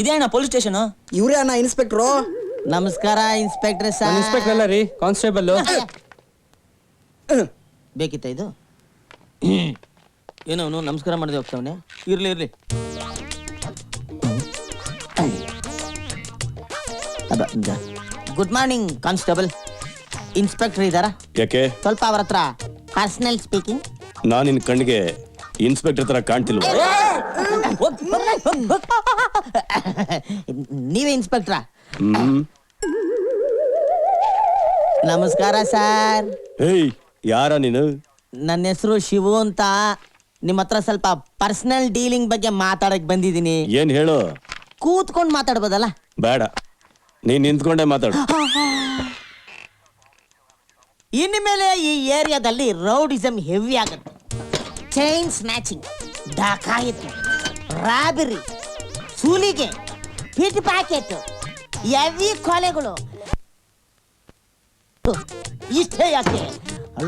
ಇದೇನ police station? ಇವ್ರೆ ಅಣ್ಣ ಇನ್ಸ್ಪೆಕ್ಟ್ರು. ನಮಸ್ಕಾರ ಇನ್ಸ್ಪೆಕ್ಟರ್ ಸರ್. ಇನ್ಸ್ಪೆಕ್ಟರ್ ಅಲ್ಲ ರೀ ಕಾನ್ಸ್ಟೇಬಲ್ ಬೇಕಿತ್ತ ಇದು? ಏನೋ ಅವನು ನಮಸ್ಕಾರ ಮಾಡಿದೆ ಹೋಗ್ತಾವನೆ ಇರ್ಲಿ ಇರ್ಲಿ. ಗುಡ್ ಮಾರ್ನಿಂಗ್ ಕಾನ್ಸ್ಟೇಬಲ್ ಇನ್ಸ್ಪೆಕ್ಟರ್ ಇದಾರಾ? ಯಾಕೆ? ಸ್ವಲ್ಪ ಅವ್ರ ಹತ್ರ ಪರ್ಸನಲ್ ಸ್ಪೀಕಿಂಗ್ ನಾನು ನಿನ್ನ ಕಣ್ಣಿಗೆ ಇನ್ಸ್ಪೆಕ್ಟರ್ ತರ ಕಾಣ್ತಿಲ್ವ? ನೀವೇ ಇನ್ಸ್ಪೆಕ್ಟ್ರಾ? ಹ್ಮ್. ನಮಸ್ಕಾರ ಸರ್. ಏಯ್ ಯಾರ ನೀನು? ನನ್ನ ಹೆಸರು ಶಿವು ಅಂತ ನಿಮ್ಮ ಹತ್ರ ಸ್ವಲ್ಪ ಪರ್ಸನಲ್ ಡೀಲಿಂಗ್ ಬಗ್ಗೆ ಮಾತಾಡಕ್ ಬಂದಿದ್ದೀನಿ. ಏನ್ ಹೇಳು? ಕೂತ್ಕೊಂಡು ಮಾತಾಡ್ಬೋದಲ್ಲ? ಬೇಡ. ನೀನ್ ನಿಂತ್ಕೊಂಡೆ ಮಾತಾಡು. ಇನ್ಮೇಲೆ ಈ ಏರಿಯಾದಲ್ಲಿ ರೌಡಿಸಮ್ ಹೆವಿ ಆಗುತ್ತೆ. ಚೈನ್ ಸ್ನ್ಯಾಚಿಂಗ್ ಡಕಾಯಿತು ರಾಬರಿ ಸೂಲಿಗೆ ಪಿಟ್ ಪ್ಯಾಕೆಟ್ ಎವಿ ಕೊಲೆಗಳು. ಇಷ್ಟೇ ಯಾಕೆ?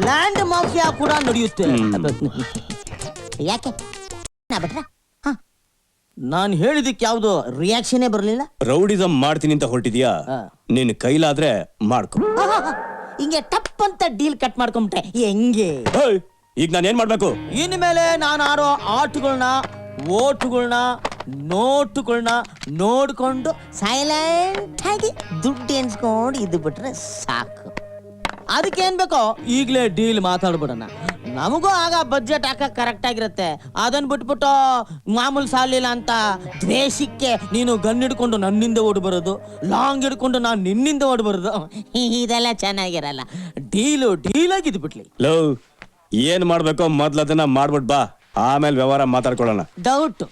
ಲ್ಯಾಂಡ್ ಮಾಫಿಯಾ ಕೂಡ ನಡೆಯುತ್ತೆ. ಯಾಕೆ? ನಾನ್ ಬಿಟ್ರಾ? ನಾನು ಹೇಳಿದಕ್ಕೆ ಯಾವ್ದು ರಿಯಾಕ್ಷನೇ ಬರಲಿಲ್ಲ? ರೌಡಿಸಂ ಮಾಡ್ತೀನಿ ಅಂತ ಹೊರಟಿದ್ಯಾ? ನಿನ್ನ ನಿನ್ ಕೈಲಾದ್ರೆ ಮಾಡ್ಕೊ. ಹಿಂಗೆ ಟಪ್ ಅಂತ ಡೀಲ್ ಕಟ್ ಮಾಡ್ಕೊಂಬಿಟ್ಟೆ ಹೆಂಗೆ? ಈಗ ನಾನು ಏನ್ ಮಾಡ್ಬೇಕು? ಇನ್ಮೇಲೆ ನಾನು ಆಡೋ ಆಟಗಳನ್ನ ಓಟುಗಳನ್ನ ನೋಟುಗಳನ್ನ ನೋಡ್ಕೊಂಡು ಸೈಲೆಂಟ್ ಆಗಿ ದುಡ್ಡು ಎನ್ಸ್ಕೊಂಡು ಇದ್ದು ಬಿಟ್ರೆ ಸಾಕು. ಅದಕ್ಕೆ ಏನ್ ಬೇಕೋ ಈಗಲೇ ಡೀಲ್ ಮಾತಾಡ್ಬಿಡೋಣ. ನಮಗೂ ಆಗ ಬಜೆಟ್ ಹಾಕ ಕರೆಕ್ಟ್ ಆಗಿರುತ್ತೆ. ಅದನ್ನ ಬಿಟ್ಬಿಟ್ಟು ಮಾಮೂಲು ಸಾಲಿಲ್ಲ ಅಂತ ದ್ವೇಷಕ್ಕೆ ನೀನು ಗನ್ ಹಿಡ್ಕೊಂಡು ನನ್ನಿಂದ ಓಡ್ ಬರೋದು ಲಾಂಗ್ ಹಿಡ್ಕೊಂಡು ನಾನು ನಿನ್ನಿಂದ ಓಡ್ ಬರೋದು. ಇದೆಲ್ಲ ಚೆನ್ನಾಗಿರಲ್ಲ. ಡೀಲು ಡೀಲಾಗಿ ಬಿಟ್ಲಿ ಲವ್. ಏನ್ ಮಾಡ್ಬೇಕೋ ಮೊದ್ಲ ಅದನ್ನ ಮಾಡ್ಬಿಟ್ ಬಾ. ಆಮೇಲೆ ವ್ಯವಹಾರ ಮಾತಾಡ್ಕೊಳ್ಳೋಣ. ಡೌಟ್.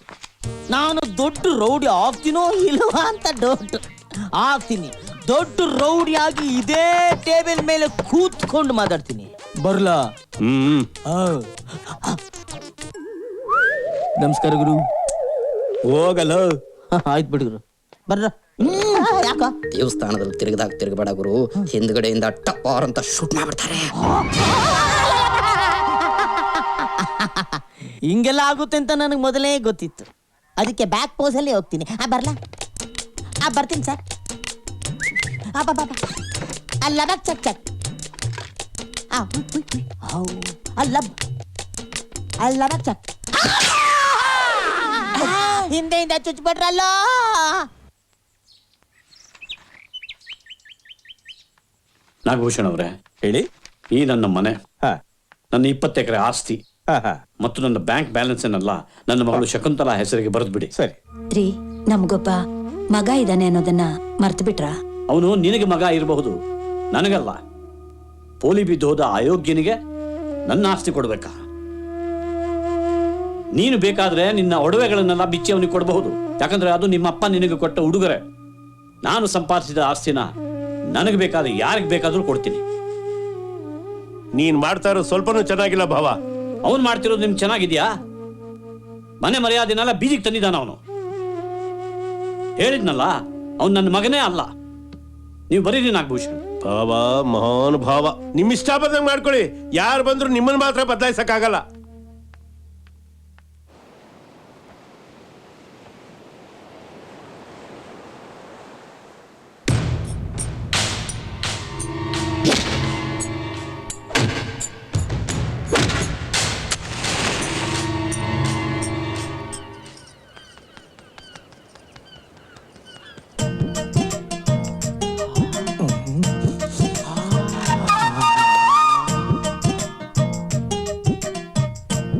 ನಾನು ದೊಡ್ಡ ರೌಡಿ ಆಗ್ತೀನೋ ಇಲ್ವಾ ಅಂತ ಡೌಟ್ ಆಗ್ತೀನಿ. ದೊಡ್ಡ ಆಗಿ ಇದೇ ಟೇಬಲ್ ಮೇಲೆ ಕೂತ್ಕೊಂಡು ಮಾತಾಡ್ತೀನಿ. ಬರ್ಲಾ? ಹ್ಮ್ ಆ. ನಮಸ್ಕಾರ ಗುರು. ಹೋಗಲ್ಲ ಆಯ್ತು ಬಿಡುಗರು ಬರ್ರ ಯಾಕ? ದೇವಸ್ಥಾನದಲ್ಲಿ ತಿರುಗದಾಗ ತಿರುಗಬೇಡ ಗುರು. ಹಿಂದ್ಗಡೆಯಿಂದ ಟಪಾರ್ ಅಂತ ಶೂಟ್ ಮಾಡ್ಬಿಡ್ತಾರೆ. ಹಿಂಗೆಲ್ಲ ಆಗುತ್ತೆ ಅಂತ ನನಗೆ ಮೊದಲೇ ಗೊತ್ತಿತ್ತು. ಅದಕ್ಕೆ ಬ್ಯಾಕ್ ಪೋಸಲ್ಲಿ ಹೋಗ್ತೀನಿ. ಆ ಬರಲಾ? ಆ ಬರ್ತೀನಿ ಸರ್ ಆ ಬಾ ಬಾ ಬಾ. ಅಲ್ಲ ಚಕ್ ಚಕ್ ಆ. ಹೌ ಅಲ್ಲ. ಅಲ್ಲ ಬಾ ಚಕ್ ಹಿಂದೆಯಿಂದ ಚುಚ್ಬಿಟ್ರಲ್ಲ ನಾಗಭೂಷಣ್ ಅವರೇ ಹೇಳಿ. ಈ ನನ್ನ ಮನೆ ಹಾ. ನನ್ನ ಇಪ್ಪತ್ತು ಎಕರೆ ಆಸ್ತಿ. ಹಾ ಹಾ. ಮತ್ತು ನನ್ನ ಬ್ಯಾಂಕ್ ಬ್ಯಾಲೆನ್ಸ್ ಏನಲ್ಲ ನನ್ನ ಮಗಳು ಶಕುಂತಲಾ ಹೆಸರಿಗೆ ಬರೆದು ಬಿಡಿ ಸರಿ. ರೀ ನಮ್ಗೊಬ್ಬ ಮಗ ಇದ್ದಾನೆ ಅನ್ನೋದನ್ನ ಮರ್ತು ಬಿಟ್ರಾ ಅವನು ನಿನಗೆ ಮಗ ಇರಬಹುದು. ನನಗಲ್ಲ. ಪೋಲಿ ಬಿದ್ದು ಹೋದ ಅಯೋಗ್ಯನಿಗೆ ನನ್ನ ಆಸ್ತಿ ಕೊಡಬೇಕಾ? ನೀನು ಬೇಕಾದ್ರೆ ನಿನ್ನ ಒಡವೆಗಳನ್ನೆಲ್ಲ ಬಿಚ್ಚಿ ಅವನಿಗೆ ಕೊಡಬಹುದು. ಯಾಕಂದ್ರೆ ಅದು ನಿಮ್ಮ ಅಪ್ಪ ನಿನಗೆ ಕೊಟ್ಟ ಉಡುಗೊರೆ. ನಾನು ಸಂಪಾದಿಸಿದ ಆಸ್ತಿನ ನನಗೆ ಬೇಕಾದ್ರೆ ಯಾರಿಗೆ ಬೇಕಾದ್ರೂ ಕೊಡ್ತೀನಿ. ನೀನ್ ಮಾಡ್ತಾ ಇರೋ ಸ್ವಲ್ಪನೂ ಚೆನ್ನಾಗಿಲ್ಲ ಭಾವ. ಅವನು ಮಾಡ್ತಿರೋದು ನಿಮ್ಗೆ ಚೆನ್ನಾಗಿದ್ಯಾ? ಮನೆ ಮರ್ಯಾದೆನೆಲ್ಲ ಬೀದಿಗೆ ತಂದಿದ್ದಾನ ಅವನು. ಹೇಳಿದ್ನಲ್ಲ, ಅವನು ನನ್ನ ಮಗನೇ ಅಲ್ಲ. ನೀವು ಬರೀರಿ ನಾಗಭೂಷಣ್. ಭಾವ, ಮಹಾನುಭಾವ. ನಿಮ್ ಇಷ್ಟ ಬಂದಂಗ್ ಮಾಡ್ಕೊಳ್ಳಿ. ಯಾರು ಬಂದ್ರು ನಿಮ್ಮನ್ನ ಮಾತ್ರ ಬದಲಾಯಿಸಕ್ಕಾಗಲ್ಲ.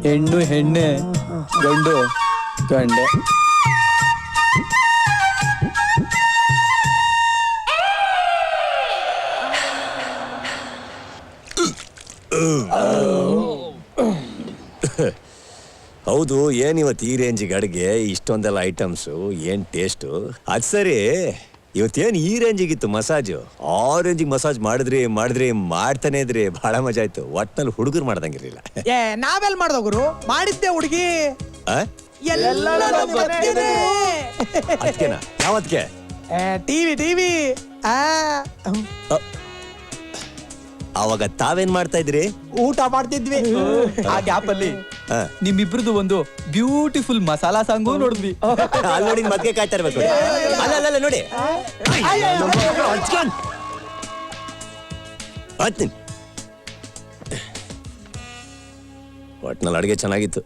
ಹೆಣ್ಣು, ಹೆಣ್ಣೆ, ಗಂಡು, ಗಂಡೆ. ಹೌದು ಏನ್ ಇವತ್ತು ಈ ರೇಂಜಿಗೆ ಅಡುಗೆ, ಇಷ್ಟೊಂದೆಲ್ಲ ಐಟಮ್ಸು ಏನು ಟೇಸ್ಟು ಅದು ಸರಿ. ಇವತ್ತೇನ್ ಈ ರೇಂಜಿಗಿತ್ತು ಮಸಾಜು ಆ ರೇಂಜಿಗೆ ಮಸಾಜ್ ಮಾಡಿದ್ರಿ ಮಾಡಿದ್ರಿ ಮಾಡ್ತಾನೆ ಇದ್ರಿ ಬಹಳ ಮಜಾ ಆಯ್ತು. ಒಟ್ನಲ್ಲಿ ಹುಡುಗರು ಮಾಡ್ದಂಗಿರ್ಲಿಲ್ಲ. ಏ ನಾವೆಲ್ ಮಾಡ್ದ ಗುರು? ಮಾಡಿದ್ದೆ ಹುಡುಗಿ. ಆ? ಅದ್ಕೆನಾ? ಯಾವತ್ಗೆ ಟಿವಿ ಟಿವಿ. ಅವಾಗ ತಾವೇನ್ ಮಾಡ್ತಾ ಇದ್ರಿ? ಊಟ ಮಾಡ್ತಿದ್ವಿ. ಆ ಗ್ಯಾಪ್ ಅಲ್ಲಿ ಹಾ. ನಿಮ್ಮಿಬ್ರದ್ದು ಒಂದು ಬ್ಯೂಟಿಫುಲ್ ಮಸಾಲಾ ಸಾಂಗು ನೋಡಿದ್ವಿ. ಅಲ್ಲಿ ನೋಡಿ ಮತ್ತೆ ಕಾಯ್ತಾ ಇರ್ಬೇಕು ನೋಡಿ. ಅಲ್ಲ ಅಲ್ಲ ಅಲ್ಲ ನೋಡಿ. ಹತ್ತೀನಿ. ಒಟ್ನಲ್ಲಿ ಅಡುಗೆ ಚೆನ್ನಾಗಿತ್ತು.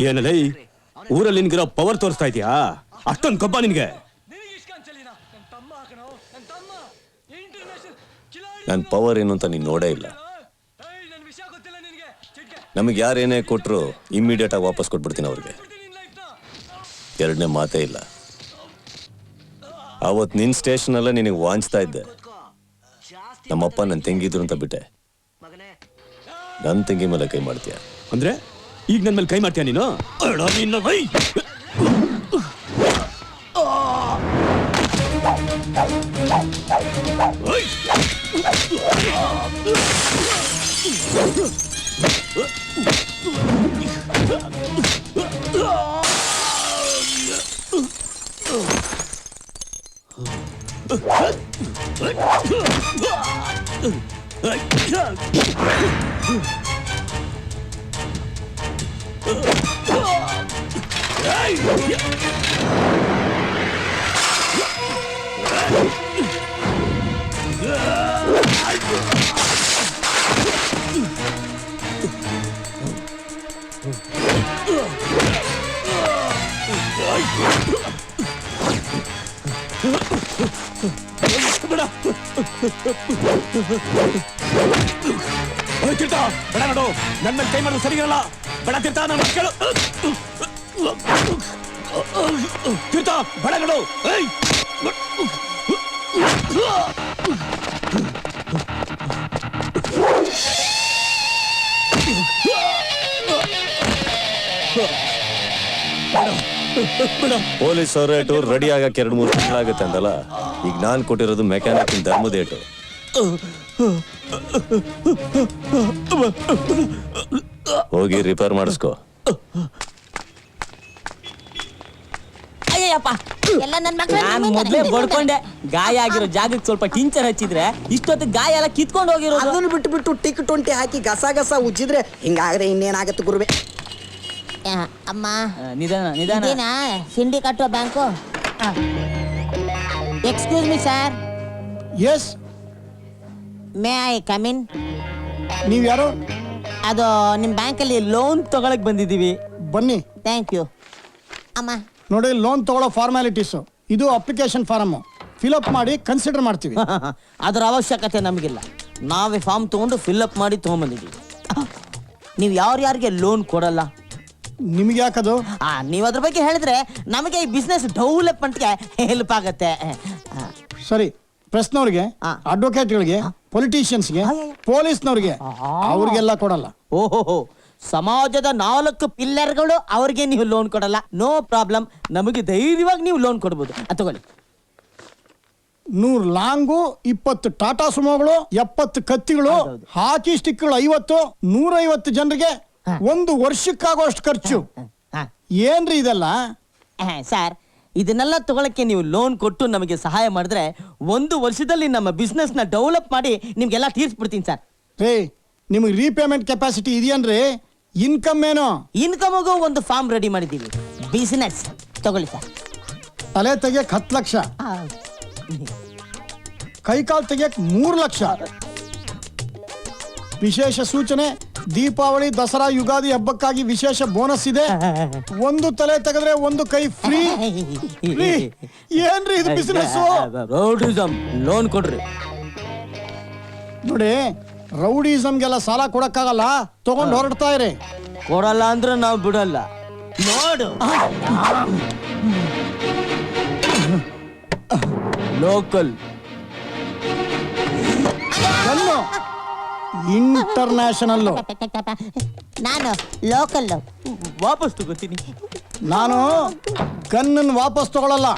ಏನಲ್ಲ ಊರಲ್ಲಿ ನಿನ್ಗಿರೋ ಪವರ್ ತೋರಿಸ್ತಾ ಇದೀಯಾ? ಅಷ್ಟೊಂದು ಕಬ್ಬ ನಿನ್ಗೆ. ನನ್ನ ಪವರ್ ಏನು ಅಂತ ನೀನು ನೋಡೇ ಇಲ್ಲ. ನಮಗೆ ಯಾರೇನೇ ಕೊಟ್ರು ಇಮ್ಮಿಡಿಯೇಟ್ ಆಗಿ ವಾಪಸ್ ಕೊಟ್ಬಿಡ್ತೀನಿ ಅವ್ರಿಗೆ. ಎರಡನೇ ಮಾತೇ ಇಲ್ಲ. ಅವತ್ತು ನಿನ್ನ ಸ್ಟೇಷನಲ್ಲೇ ನಿನಗೆ ವಾಂಚ್ತಾ ಇದ್ದೆ. ನಮ್ಮಪ್ಪ ನನ್ನ ತೆಂಗಿದ್ರು ಅಂತ ಬಿಟ್ಟೆ. ನನ್ನ ತಂಗಿ ಮೇಲೆ ಕೈ ಮಾಡ್ತೀಯ? ಅಂದ್ರೆ ಈಗ ನನ್ ಮೇಲೆ ಕೈ ಮಾಡ್ತೀಯ ನೀನು? ಅಡ ನಿನ್ನ ಕೈ. ತೀರ್ಥ ಬೇಡ ನನ್ನ ಕೈ ಮಾಡೋದು ಸರಿ ಇರಲ್ಲ ಬೇಡ ತೀರ್ಥ ನನ್ನ ಏಯ್! ಪೊಲೀಸ್ ರೇಟು ರೆಡಿ ಆಗಕ್ಕೆ ಎರಡು ಮೂರು ತಿಂಗಳಾಗುತ್ತೆ ಅಂದಲ್ಲ? ಈಗ ನಾನು ಕೊಟ್ಟಿರೋದು ಮೆಕ್ಯಾನಿಕ್ ಧರ್ಮದೇಟು ಹೋಗಿ ರಿಪೇರ್ ಮಾಡಿಸ್ಕೋ. ಎಲ್ಲ ನನ್ನ ನಾನ್ ಮೊದ್ಲೇ ಬಡ್ಕೊಂಡೆ ಗಾಯ ಆಗಿರೋ ಜಾಗಕ್ಕೆ ಸ್ವಲ್ಪ ಟಿಂಚರ್ ಹಚ್ಚಿದ್ರೆ ಇಷ್ಟೊತ್ತು ಗಾಯ ಎಲ್ಲ ಕಿತ್ಕೊಂಡು ಹೋಗಿರೋದು. ಅದನ್ನ ಬಿಟ್ಟು ಬಿಟ್ಟು ಟಿಕ್ ಟೊಂಟಿ ಹಾಕಿ ಗಸ ಗಸ ಉಜ್ಜಿದ್ರೆ ಹಿಂಗಾದ್ರೆ ಇನ್ನೇನಾಗತ್ತೆ ಗುರುವೆ? ಅಮ್ಮ. ಆ, ನಿಧಾನ ನಿಧಾನ. ಇದೇನಾ? ಸಿಂಡಿ ಕಟ್ಟುವ bank? Excuse me sir yes may I come in ನೀವು ಯಾರು? ಅದು ನಿಮ್ಮ ಬ್ಯಾಂಕಲ್ಲಿ ಲೋನ್ ತಗೊಳಕ್ ಬಂದಿದ್ದೀವಿ. ಬನ್ನಿ. ಥ್ಯಾಂಕ್ ಯು ಅಮ್ಮ. ನೋಡಿ ಲೋನ್ ತಗೊಳ್ಳೋ ಫಾರ್ಮ್ಯಾಲಿಟೀಸು ಇದು ಅಪ್ಲಿಕೇಶನ್ ಫಾರಮ್ ಫಿಲಪ್ ಮಾಡಿ ಕನ್ಸಿಡರ್ ಮಾಡ್ತೀವಿ. ಅದರ ಅವಶ್ಯಕತೆ ನಮಗಿಲ್ಲ. ನಾವೇ ಫಾರ್ಮ್ ತೊಗೊಂಡು ಫಿಲ್ಅಪ್ ಮಾಡಿ ತೊಗೊಂಬಂದಿದ್ದೀವಿ. ನೀವು ಯಾರ್ಯಾರಿಗೆ ಲೋನ್ ಕೊಡಲ್ಲ? ನಿಮ್ಗೆ ಯಾಕದು? ಆ, ನೀವು ಅದ್ರ ಬಗ್ಗೆ ಹೇಳಿದ್ರೆ ನಮಗೆ ಈ ಬಿಸ್ನೆಸ್ ಡೆವಲಪ್ಮೆಂಟ್ಗೆ ಹೆಲ್ಪ್ ಆಗತ್ತೆ. ಸರಿ ಪ್ರೆಸ್ನವ್ರಿಗೆ ಆ. ಅಡ್ವೊಕೇಟ್ಗಳಿಗೆ ಪೊಲಿಟಿಷಿಯನ್ಸ್ಗೆ ಪೊಲೀಸ್ನವ್ರಿಗೆ ಅವ್ರಿಗೆಲ್ಲ ಕೊಡಲ್ಲ. ಓಹೋ ಸಮಾಜದ ನಾಲ್ಕು ಪಿಲ್ಲರ್ಗಳು ಅವ್ರಿಗೆ ನೀವು ಲೋನ್ ಕೊಡಲ್ಲ. ನೋ ಪ್ರಾಬ್ಲಮ್ ನಮಗೆ ಧೈರ್ಯವಾಗಿ ನೀವು ಲೋನ್ ಕೊಡ್ಬೋದು. ಆ, ತಗೊಳ್ಳಿ. ನೂರು ಲಾಂಗು ಇಪ್ಪತ್ತು ಟಾಟಾ ಸುಮೋಗಳು ಎಪ್ಪತ್ತು ಕತ್ತಿಗಳು ಹಾಕಿ ಸ್ಟಿಕ್ಗಳು ಐವತ್ತು ನೂರೈವತ್ತು ಜನರಿಗೆ ಒಂದು ವರ್ಷಕ್ಕಾಗೋಷ್ಟು ಖರ್ಚು. ಹಾ ಏನ್ರಿ ಇದೆಲ್ಲ? ಸರ್ ಇದನ್ನೆಲ್ಲ ತಗೊಳಕ್ಕೆ ನೀವು ಲೋನ್ ಕೊಟ್ಟು ನಮಗೆ ಸಹಾಯ ಮಾಡಿದ್ರೆ ಒಂದು ವರ್ಷದಲ್ಲಿ ನಮ್ಮ ಬಿಸ್ನೆಸ್ನ ಡೆವಲಪ್ ಮಾಡಿ ನಿಮ್ಗೆಲ್ಲ ತೀರ್ಸ್ಬಿಡ್ತೀನಿ ಸರ್. ರೇ ನಿಮಗೆ ರೀಪೇಮೆಂಟ್ ಕೆಪಾಸಿಟಿ ಇದೆಯನ್ರಿ? ಇನ್ಕಮ್ ಏನೋ? ಇನ್ಕಮ್ಗೂ ಒಂದು ಫಾರ್ಮ್ ರೆಡಿ ಮಾಡಿದ್ದೀವಿ. ಬಿಸಿನೆಸ್ ತಗೊಳ್ಳಿ ಸರ್ ತಲೆ ತೆಗಿಯಕ್ ಹತ್ತು ಲಕ್ಷ. ಕೈಕಾಲು ತೆಗಿಯಕ್ ಮೂರು ಲಕ್ಷ. ವಿಶೇಷ ಸೂಚನೆ ದೀಪಾವಳಿ ದಸರಾ ಯುಗಾದಿ ಹಬ್ಬಕ್ಕಾಗಿ ವಿಶೇಷ ಬೋನಸ್ ಇದೆ. ಒಂದು ತಲೆ ತೆಗೆದ್ರೆ ಒಂದು ಕೈ ಫ್ರೀ. ಏನ್ರಿ ಇದು ಬಿಸಿನೆಸ್ ಲೋನ್ ಕೊಡ್ರಿ. ನೋಡಿ ರೌಡಿಸಮ್ಗೆಲ್ಲ ಸಾಲ ಕೊಡಕ್ಕಾಗಲ್ಲ? ತಗೊಂಡು ಹೊರಡ್ತಾ ಇರಿ. ಕೊಡಲ್ಲ ಅಂದ್ರೆ ನಾವು ಬಿಡಲ್ಲ. ನೋಡು. ಲೋಕಲ್ ಇಂಟರ್ನ್ಯಾಷನಲ್ ನಾನು ಲೋಕಲ್ ವಾಪಸ್ ತಗೋತೀನಿ. ನಾನು ಗನ್ನನ್ ವಾಪಸ್ ತಗೊಳಲ್ಲ.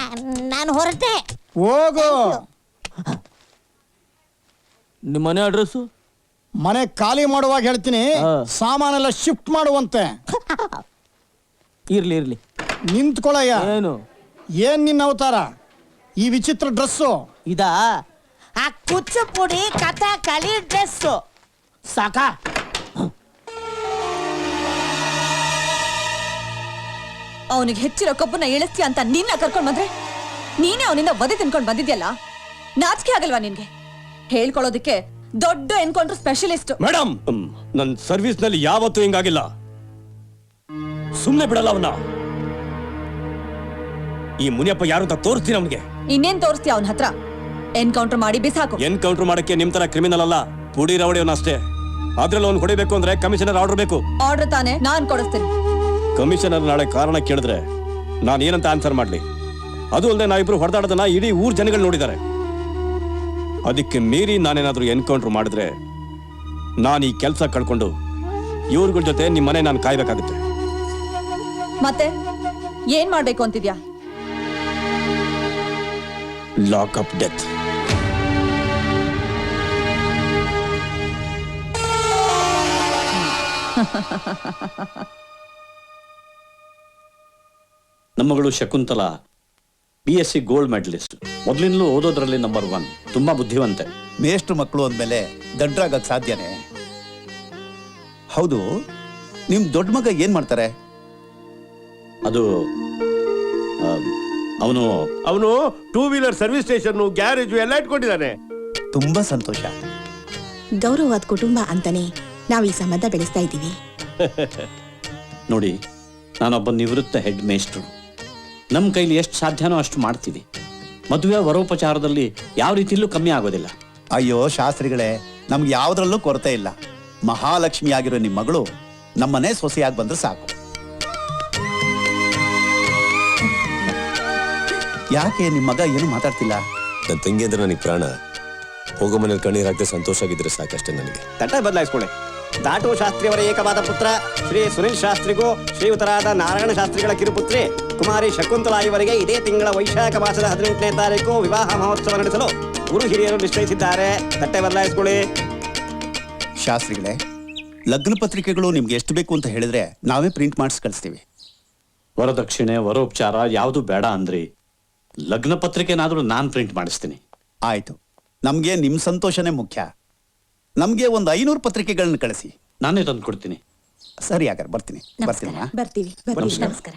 ನಾನು ಹೊರಟೆ ಹೋಗು. ನಿಮ್ಮ ಮನೆ ಅಡ್ರೆಸ್ಸು ಮನೆ ಖಾಲಿ ಮಾಡುವಾಗ ಹೇಳ್ತೀನಿ ಹಾ. ಸಾಮಾನೆಲ್ಲ ಶಿಫ್ಟ್ ಮಾಡುವಂತೆ. ಇರ್ಲಿ ಇರ್ಲಿ. ನಿಂತ್ಕೊಳಯ್ಯ. ಏನು? ಏನ್ ನಿನ್ನ ಅವತಾರ? ಈ ವಿಚಿತ್ರ ಡ್ರೆಸ್ಸು ಇದಾ? ಆ ಕುಚ್ಚುಪುಡಿ ಕಥ ಕಲಿ ಡ್ರೆಸ್ಸು ಸಾಕಾ. ಅವನಿಗೆ ಹೆಚ್ಚಿರೋ ಕಬ್ಬನ್ನ ಇಳಿಸ್ತೀಯ ಅಂತ ನಿನ್ನ ಕರ್ಕೊಂಡ್ ಬಂದ್ರೆ? ನೀನೇ ಅವನಿಂದ ವಧೆ ತಿನ್ಕೊಂಡ್ ಬಂದಿದ್ಯಲ್ಲ? ನಾಚಿಕೆ ಆಗಲ್ವಾ ನಿನ್ಗೆ? ಹೇಳ್ಕೊಳ್ಳೋದಕ್ಕೆ ದೊಡ್ಡ ಎನ್ಕೌಂಟರ್ ಸ್ಪೆಷಲಿಸ್ಟ್. ಮೇಡಮ್ ನನ್ನ ಸರ್ವಿಸ್ನಲ್ಲಿ ಯಾವತ್ತೂ ಹಿಂಗಾಗಿಲ್ಲ. ಸುಮ್ಮನೆ ಬಿಡಲ್ಲ ಅವನ. ಈ ಮುನಿಯಪ್ಪ ಯಾರು ಅಂತ ತೋರಿಸ್ತೀನಿ ಅವನಿಗೆ. ಇನ್ನೇನ್ ತೋರಿಸ್ತೀಯ ಅವನ ಹತ್ರ? ಎನ್ಕೌಂಟರ್ ಮಾಡಿ ಬಿಸಾಕು. ಎನ್ಕೌಂಟರ್ ಮಾಡಕ್ಕೆ ನಿಮ್ ತರ ಕ್ರಿಮಿನಲ್ ಅಲ್ಲ ಪುಡಿ ರವಡಿ ಅಷ್ಟೇ. ಅದ್ರಲ್ಲಿ ಅವ್ನು ಹೊಡಿಬೇಕು ಅಂದ್ರೆ ಕಮಿಷನರ್ ಆರ್ಡರ್ ಬೇಕು. ಆರ್ಡರ್ ತಾನೆ ನಾನ್ ಕೊಡಿಸ್ತೀನಿ. ಕಮಿಷನರ್ ನಾಳೆ ಕಾರಣ ಕೇಳಿದ್ರೆ ನಾನು ಏನಂತ ಆನ್ಸರ್ ಮಾಡ್ಲಿ. ಅದು ಅಲ್ಲದೆ ನಾವಿಬ್ರು ಹೊಡೆದಾಡೋದನ್ನ ಇಡೀ ಊರ್ ಜನಗಳು ನೋಡಿದ್ದಾರೆ. ಅದಕ್ಕೆ ಮೀರಿ ನಾನೇನಾದ್ರೂ ಎನ್ಕೌಂಟರ್ ಮಾಡಿದ್ರೆ ನಾನು ಈ ಕೆಲಸ ಕಳ್ಕೊಂಡು ಇವ್ರಗಳ ಜೊತೆ ನಿಮ್ಮ ಮನೆ ನಾನು ಕಾಯ್ಬೇಕಾಗುತ್ತೆ. ಮತ್ತೆ ಏನ್ ಮಾಡ್ಬೇಕು ಅಂತಿದ್ಯಾ? Lock up death ನಮ್ಮಗಳು Shakuntala B S C gold medalist ಮೊದಲಿಂದಲೂ ಓದೋದ್ರಲ್ಲಿ ನಂಬರ್ ಒನ್ ತುಂಬಾ ಬುದ್ಧಿವಂತೆ. ಮೇಷ್ಟ್ರ ಮಕ್ಕಳು ಅಂದಮೇಲೆ ದಡ್ರಾಗಕ್ ಸಾಧ್ಯನೇ? ಹೌದು. ನಿಮ್ ದೊಡ್ಡ ಮಗ ಏನ್ ಮಾಡ್ತಾರೆ? ಅದು ಅವನು ಅವನು two wheeler service station garage ಎಲ್ಲ ಇಟ್ಕೊಂಡಿದ್ದಾನೆ. ತುಂಬಾ ಸಂತೋಷ. ಗೌರವವಾದ ಕುಟುಂಬ ಅಂತಾನೆ ನಾವು ಈ ಸಂಬಂಧ ಬೆಳೆಸ್ತಾ ಇದ್ದೀವಿ. ನೋಡಿ ನಾನೊಬ್ಬ ನಿವೃತ್ತ ಹೆಡ್ ಮೇಸ್ಟ್ರು ನಮ್ಮ ಕೈಲಿ ಎಷ್ಟು ಸಾಧ್ಯನೋ ಅಷ್ಟು ಮಾಡ್ತೀವಿ. ಮದುವೆ ವರೋಪಚಾರದಲ್ಲಿ ಯಾವ ರೀತಿಯಲ್ಲೂ ಕಮ್ಮಿ ಆಗೋದಿಲ್ಲ. ಅಯ್ಯೋ ಶಾಸ್ತ್ರಿಗಳೇ ನಮ್ಗೆ ಯಾವ್ದ್ರಲ್ಲೂ ಕೊರತೆ ಇಲ್ಲ. ಮಹಾಲಕ್ಷ್ಮಿ ಆಗಿರೋ ನಿಮ್ಮ ಮಗಳು ನಮ್ಮನೆ ಸೊಸೆಯಾಗಿ ಬಂದ್ರೆ ಸಾಕು. ಯಾಕೆ ನಿಮ್ಮ ಮಗ ಏನು ಮಾತಾಡ್ತಿಲ್ಲ? ನನ್ನ ತಂಗಿ ಅಂದ್ರೆ ನನಗೆ ಪ್ರಾಣ. ಹೋಗೋ ಮನೇಲಿ ಕಣ್ಣೀರ್ ಹಾಕಿದ್ರೆ ಸಂತೋಷ ಆಗಿದ್ರೆ ಸಾಕಷ್ಟೇ ನನಗೆ. ತಟ ಬದಲಾಯಿಸ್ಕೊಳ್ಳಿ ದಾಟು ಶಾಸ್ತ್ರಿಯವರ ಏಕವಾದ ಪುತ್ರ ಶ್ರೀ ಸುನಿಲ್ ಶಾಸ್ತ್ರಿಗೂ ಶ್ರೀಯುತರಾದ ನಾರಾಯಣ ಶಾಸ್ತ್ರಿಗಳ ಕಿರುಪುತ್ರಿ ಕುಮಾರಿ ಶಕುಂತಲಾಯಿವರಿಗೆ ಇದೇ ತಿಂಗಳ ವೈಶಾಖ ಮಾಸದ ಹದಿನೆಂಟನೇ ತಾರೀಕು ವಿವಾಹ ಮಹೋತ್ಸವ ನಡೆಸಲು ಗುರು ಹಿರಿಯರು ನಿಶ್ಚಯಿಸಿದ್ದಾರೆ. ತಟ್ಟೆ ಬದಲಾಯಿಸ್ಕೊಳ್ಳಿ. ಶಾಸ್ತ್ರಿಗಳೇ ಲಗ್ನ ಪತ್ರಿಕೆಗಳು ನಿಮ್ಗೆ ಎಷ್ಟು ಬೇಕು ಅಂತ ಹೇಳಿದ್ರೆ ನಾವೇ ಪ್ರಿಂಟ್ ಮಾಡಿಸಿ ಕಳಿಸ್ತೀವಿ. ವರದಕ್ಷಿಣೆ ವರೋಪಚಾರ ಯಾವುದು ಬೇಡ ಅಂದ್ರಿ. ಲಗ್ನ ಪತ್ರಿಕೆನಾದ್ರೂ ನಾನು ಪ್ರಿಂಟ್ ಮಾಡಿಸ್ತೀನಿ. ಆಯ್ತು. ನಮ್ಗೆ ನಿಮ್ ಸಂತೋಷನೇ ಮುಖ್ಯ. ನಮ್ಗೆ ಒಂದು ಐನೂರು ಪತ್ರಿಕೆಗಳನ್ನ ಕಳಿಸಿ. ನಾನೇ ತಂದು ಕೊಡ್ತೀನಿ ಸರಿ ಹಾಗಾದ್ರೆ ಬರ್ತೀನಿ. ಬರ್ತೀನಿ ಬರ್ತೀವಿ. ಬರ್ತೀವಿ. ನಮಸ್ಕಾರ.